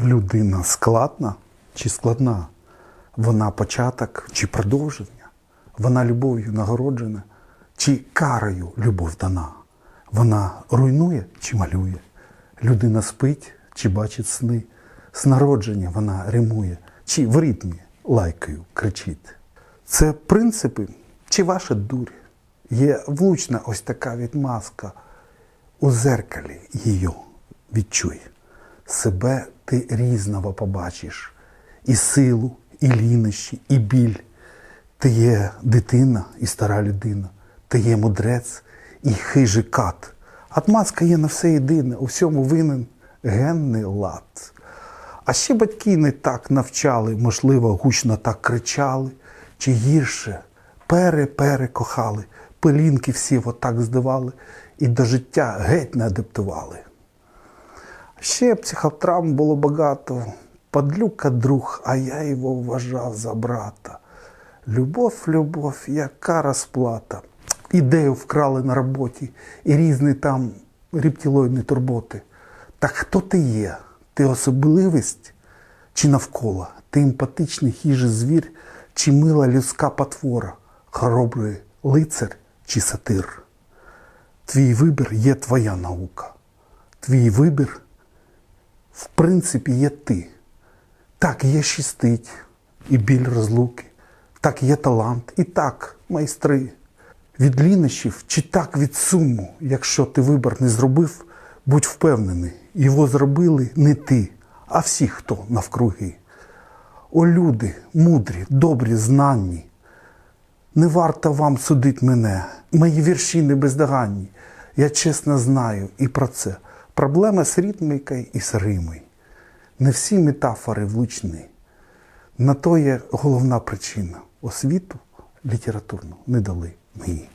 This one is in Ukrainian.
людина складна чи складна? Вона початок чи продовження? Вона любов'ю нагороджена, чи карою любов дана? Вона руйнує чи малює? Людина спить чи бачить сни? З народження вона римує, чи в ритмі лайкою кричить. Це принципи чи ваша дурь? Є влучна ось така відмазка. У зеркалі її відчуй. Себе ти різного побачиш. І силу, і лінощі, і біль. Ти є дитина і стара людина, ти є мудрець і хижий кат. Отмазка є на все єдине, у всьому винен генний лад. А ще батьки не так навчали, можливо, гучно так кричали, чи гірше пере-пере кохали, пилінки всі отак здавали і до життя геть не адаптували. Ще психотравм було багато. Подлюка друг, а я його вважав за брата. Любов, любов, яка розплата. Ідею вкрали на роботі і різні там рептилоїдні турботи. Так хто ти є? Ти особливість чи навколо? Ти емпатичний хижий звір, чи мила людська потвора, хоробрий лицар чи сатир? Твій вибір є твоя наука. Твій вибір, в принципі, є ти. Так є щастить і біль розлуки, так є талант, і так майстри. Від лінощів чи так від суму, якщо ти вибір не зробив, будь впевнений, його зробили не ти, а всі, хто навкруги. О, люди, мудрі, добрі, знанні, не варто вам судити мене, мої вірші не бездоганні. Я чесно знаю і про це. Проблема з ритмікою і з римою. Не всі метафори влучні. На то є головна причина. Освіту літературну не дали мені.